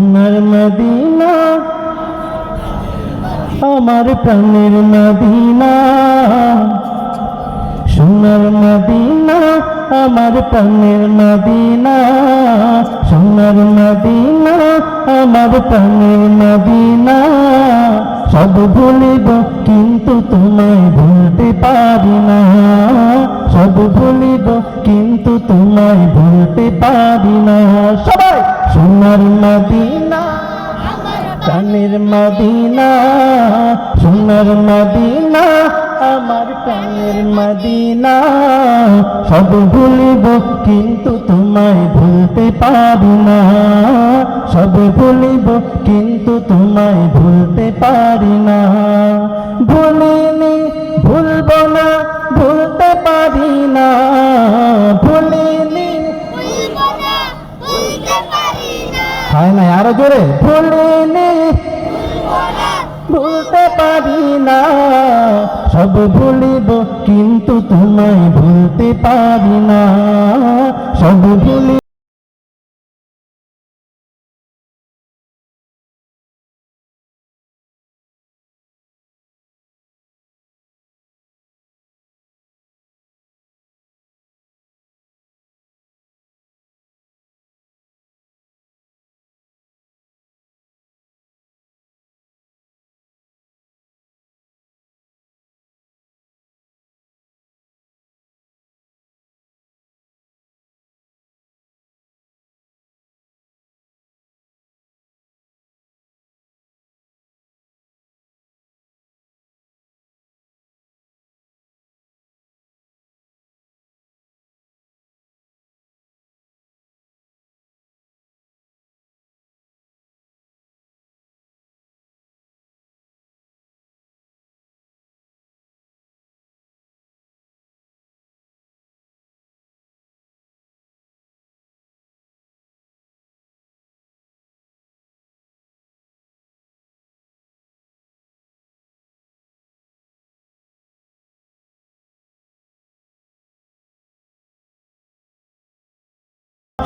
সোনার মদিনা, আমার প্রাণের মদিনা। সোনার মদিনা, আমার প্রাণের মদিনা। সোনার মদিনা, আমার প্রাণের মদিনা। সব ভুলিব কিন্তু তোমায় ভুলতে পারি না। সব ভুলিব কিন্তু তোমায় ভুলতে পারি না। সবাই! সোনার মদিনা, প্রাণের মদিনা, সোনার মদিনা, আমার প্রাণের মদিনা। সব ভুলিব কিন্তু তোমায় ভুলতে পারি না। সব ভুলিব কিন্তু তোমায় ভুলতে পারি না। ভুলিনি জোরে ভুলিনি ভুলতে পারি না। সব ভুলিব কিন্তু তোমায় ভুলতে পারি না। সব ভুলি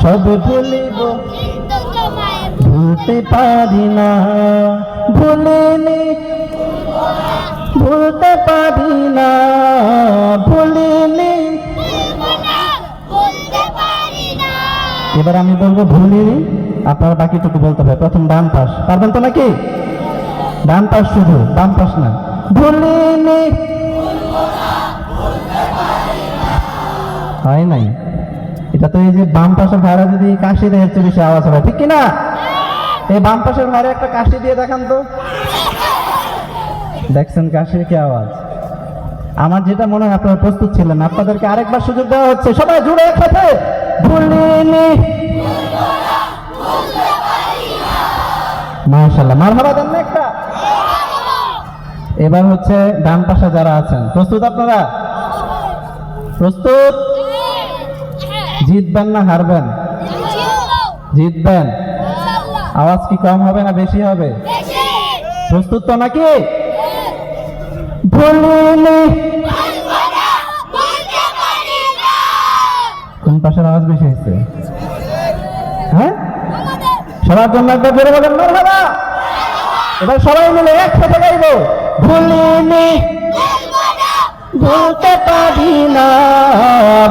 সব ভুলিব। ভুলতে পারি না। ভুলিনি। ভুলতে পারি না। ভুলিনি। এবার আমি বলব ভুলিনি। আপনারা বাকিটুকু বলতে হবে। প্রথম ডান পাশ। পারবেন তো নাকি? ডান পাশ শুধু, বাম পাশ না। ভুলিনি। হয় নাই। এটা তো এই যে বাম পাশের ভাড়া যদি কাশি দেয় চেয়ে বেশি আওয়াজ হবে, ঠিক কিনা? এই বাম পাশের ভাড়া একটা কাশি দিয়ে দেখান তো। দেখছেন কাশির কি আওয়াজ? আমার যেটা মনে হয় আপনারা প্রস্তুত ছিলেন, আপনাদেরকে আরেকবার সুযোগ দেওয়া হচ্ছে। সবাই জুড়ে একসাথে ভুলিনি। মাশাল্লাহ মার হাবা দেন একটা। এবার হচ্ছে ডান পাশে যারা আছেন, প্রস্তুত আপনারা? প্রস্তুত? জিতবেন না হারবেন জিতবেন আওয়াজ কি কম হবে না বেশি হবে? প্রস্তুত তো নাকি? না। কোন পাশের আওয়াজ বেশি হয়েছে? হ্যাঁ? সবার জন্য একবার জোরে বলেন মারহাবা এবার সবাই মিলে একসাথে গাইবো। ভুলিনি ভুলতে পারি না।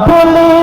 ভুলিনি